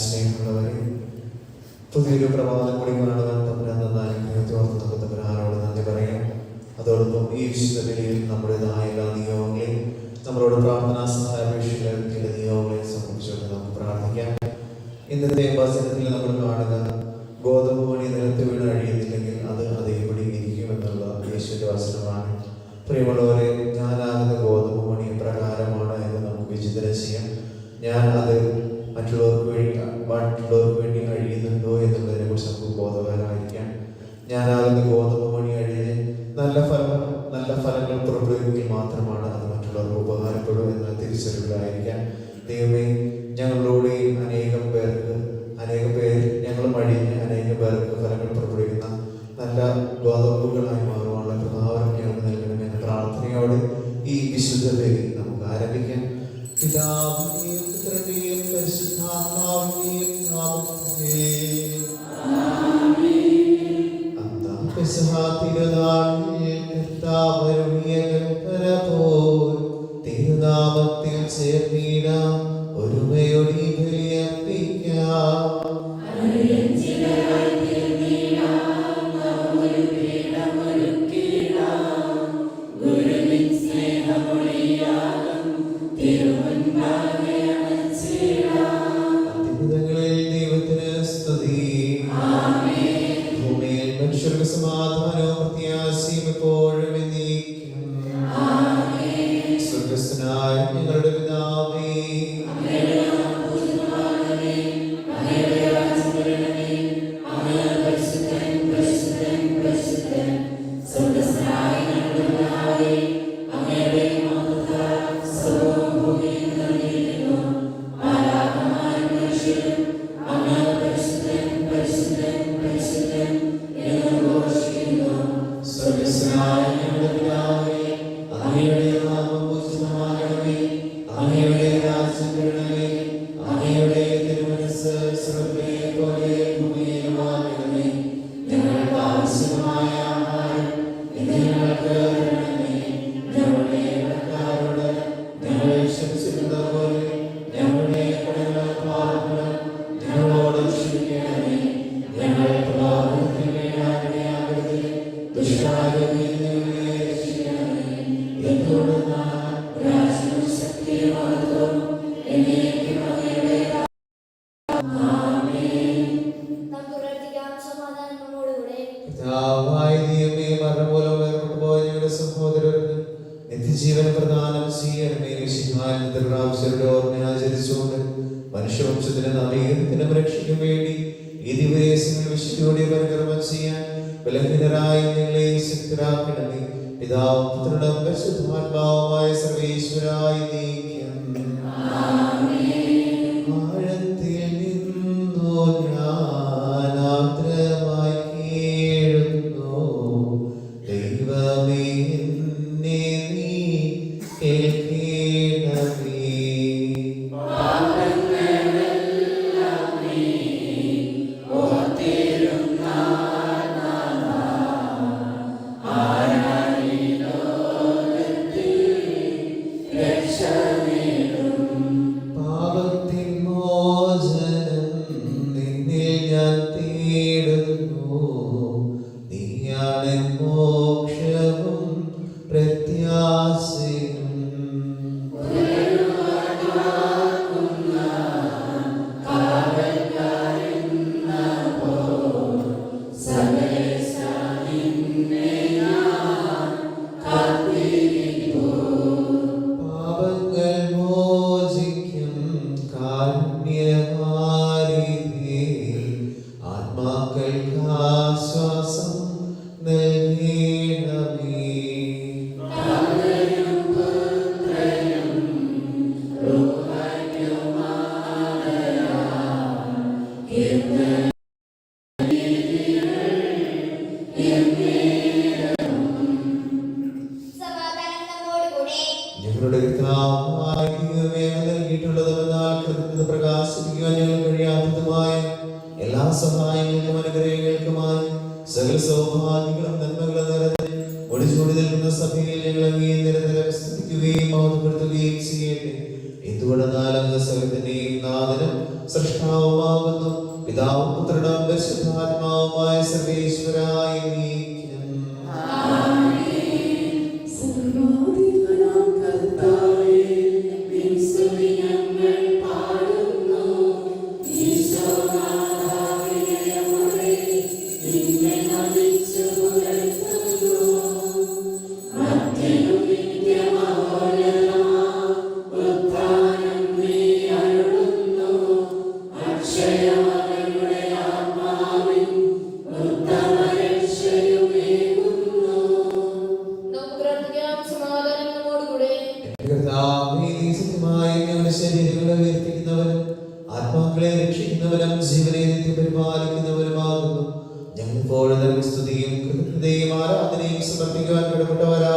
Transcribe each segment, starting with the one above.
സ്നേഹമുള്ളവരെ പുതിയൊരു പ്രഭാതം കൂടി കാണുവാൻ തമ്പുരാൻ നന്ദി പറയാം. അതോടൊപ്പം ഈ വിശുദ്ധവലിയിൽ നമ്മുടേതായ എല്ലാ നിയോഗങ്ങളെ നമ്മളോട് പ്രാർത്ഥനാ സഹായപേക്ഷയിലെ ചില നിയോഗങ്ങളെ സംബന്ധിച്ചുകൊണ്ട് നമുക്ക് പ്രാർത്ഥിക്കാം. ഇന്നത്തെ നമ്മൾ കാണുക ഗോതമ്പ് മണി നിലത്ത് വീണ് അഴിയുന്നില്ലെങ്കിൽ അത് അതേപടി ഇരിക്കുമെന്നുള്ള യേശുവിന്റെ വചനമാണ്. പ്രിയമുള്ളവരെ ഇടയാക്കണമേ പിതാവ് പുത്രനും പരിശുദ്ധാത്മാവുമായ സർവേശ്വരായി നീക്കും شيئا പരിശുദ്ധാത്മാവുമായ സർവേശ്വരായ നീ. ശരീരങ്ങളെ ഉയർത്തിക്കുന്നവനും ആത്മാക്കളെ രക്ഷിക്കുന്നവനും ജീവനെ പരിപാലിക്കുന്നവനുമാകുന്നു ഞങ്ങൾ സ്തുതിയും കൃതജ്ഞതയും ആരാധനയും സമർപ്പിക്കുവാൻ ഇടപെട്ടവരാ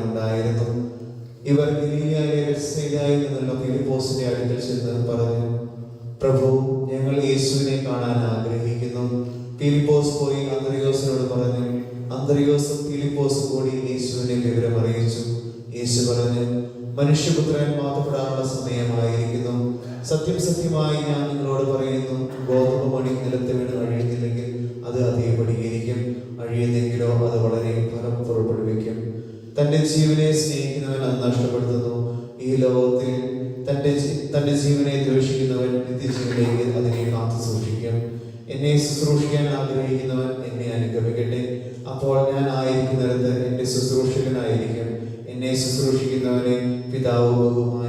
ഉണ്ടായിരുന്നു ഇവർ ഗലീലയിലെ രസയിലായി നിന്നുള്ള ഫിലിപ്പോസിന്റെ അടുക്കൽ ചെന്ന് പറഞ്ഞു പ്രഭു ഞങ്ങൾ യേശുവിനെ കാണാൻ ആഗ്രഹിക്കുന്നു. ഫിലിപ്പോസ് പോയി അന്തരിയോസിനോട് പറഞ്ഞു അന്തരിയോസും ഫിലിപ്പോസും കൂടി യേശുവിനെ വിവരം അറിയിച്ചു. യേശു പറഞ്ഞു മനുഷ്യപുത്രൻ മാറ്റപ്പെടാനുള്ള സമയമായിരിക്കുന്നു. സത്യം സത്യമായി ഞാൻ നിങ്ങളോട് പറയുന്നു ഗോതമ്പ് മണി നിലത്ത് വീണ് അഴിയുന്നില്ലെങ്കിൽ അത് അതേപടി ഇരിക്കും. അഴിയുന്നില്ല ജീവനെ സ്നേഹിക്കുന്നവൻ അത് നഷ്ടപ്പെടുത്തുന്നു. ഈ ലോകത്തിൽ തന്റെ തന്റെ ജീവനെ ദ്വേഷിക്കുന്നവൻ നിത്യജീവനിലേക്ക് അതിനെ കാത്തു സൂക്ഷിക്കും. എന്നെ ശുശ്രൂഷിക്കാൻ ആഗ്രഹിക്കുന്നവൻ എന്നെ അനുഗമിക്കട്ടെ അപ്പോൾ ഞാൻ ആയിരിക്കുന്നിടത്ത് എന്റെ ശുശ്രൂഷകനായിരിക്കും. എന്നെ ശുശ്രൂഷിക്കുന്നവനെ പിതാവ് ബഹുമാൻ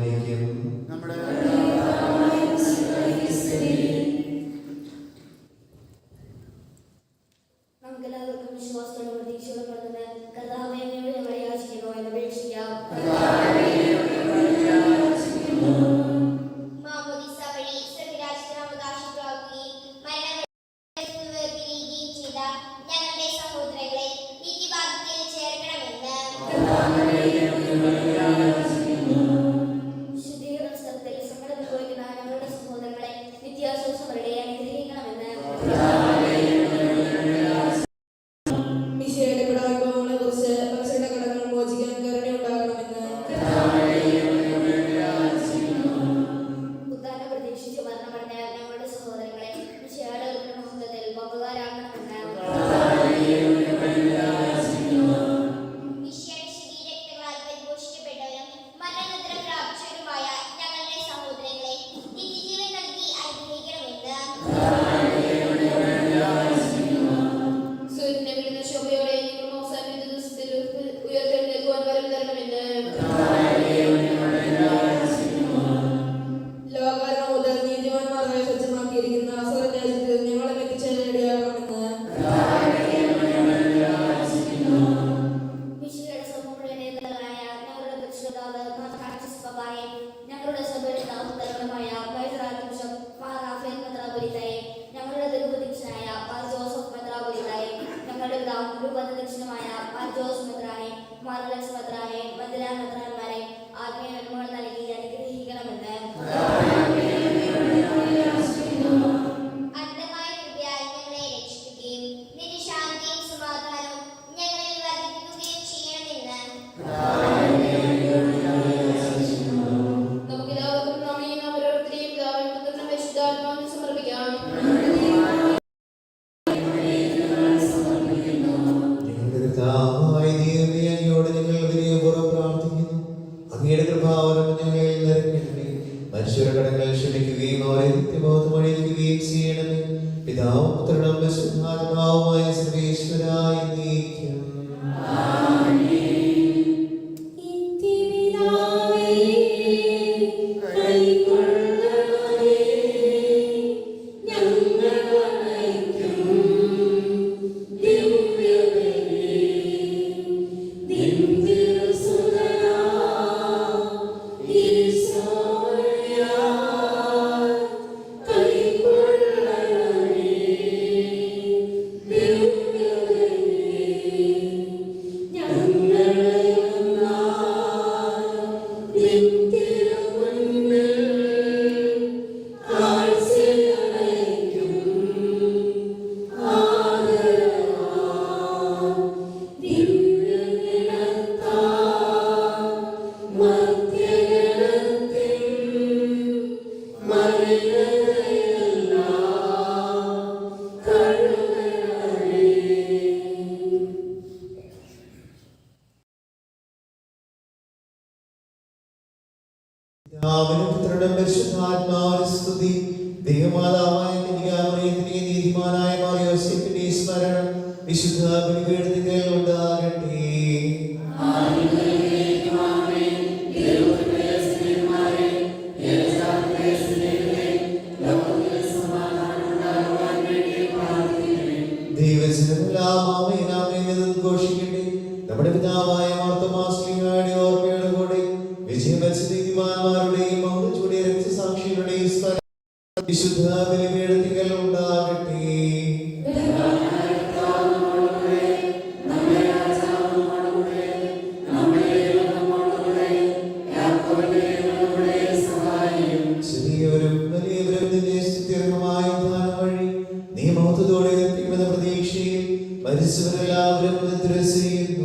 മരിച്ചവരെല്ലാവരും നിദ്രസിക്കുന്നു.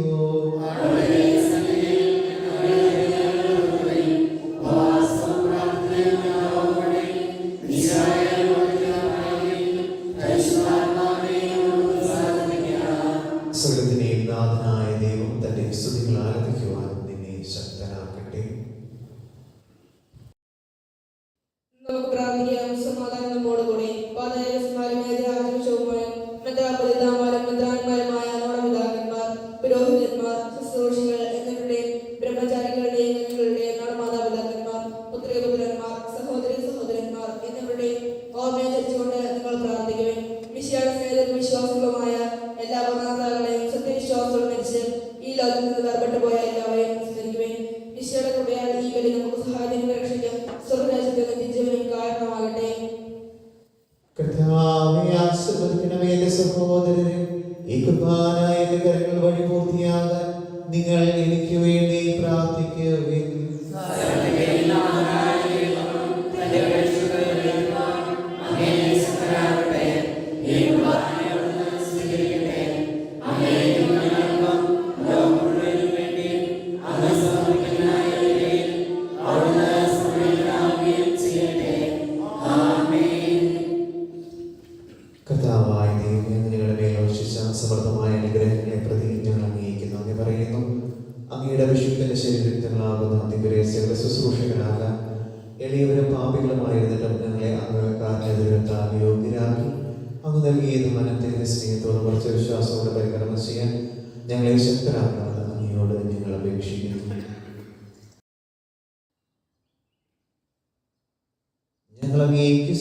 que lograr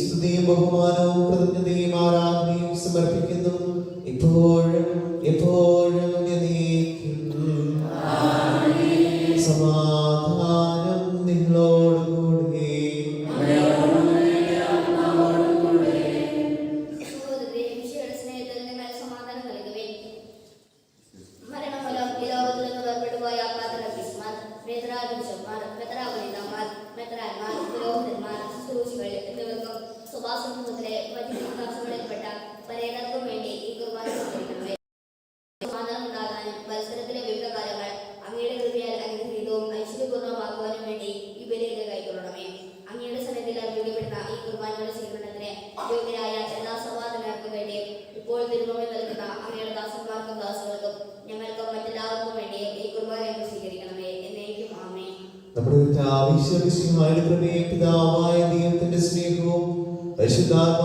സ്തുതിയും ബഹുമാനവും കൃതജ്ഞതയും ആരാധനയും സമർപ്പിക്കുന്നു. ഇപ്പോഴും ഈശ്വരവിഷ്ണുമായ കൃപയെ പിതാവായ ദൈവത്തിന്റെ സ്നേഹവും പരിശുദ്ധാത്മ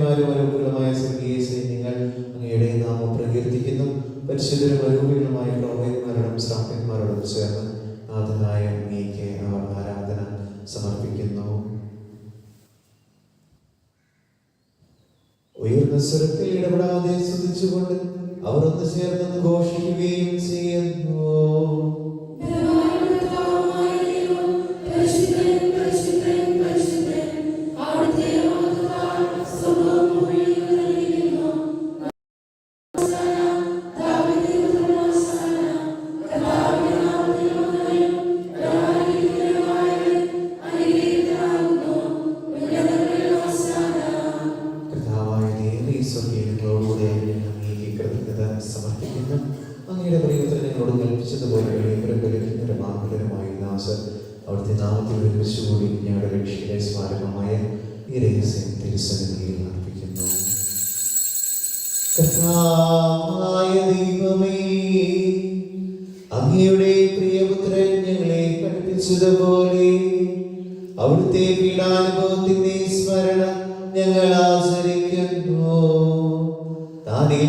നിങ്ങൾ ആരാധന സമർപ്പിക്കുന്നു. ഉയർന്ന ഇടപെടാതെ സ്തുതിച്ചുകൊണ്ട് അവർ ഒന്ന് ചേർന്നത് ഘോഷിക്കുകയും ചെയ്യുന്നു.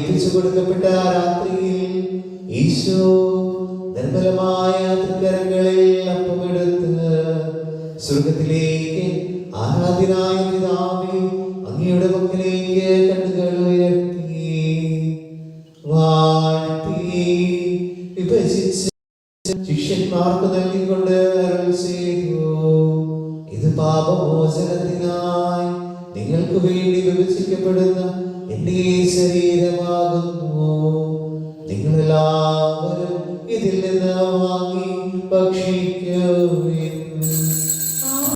ഏൽപ്പിച്ചു കൊടുക്കപ്പെട്ട രാത്രിയിൽ ഈശോ നിർമ്മലമായ തൃക്കരങ്ങളിൽ അപ്പമെടുത്ത് സ്വർഗത്തിലേക്ക്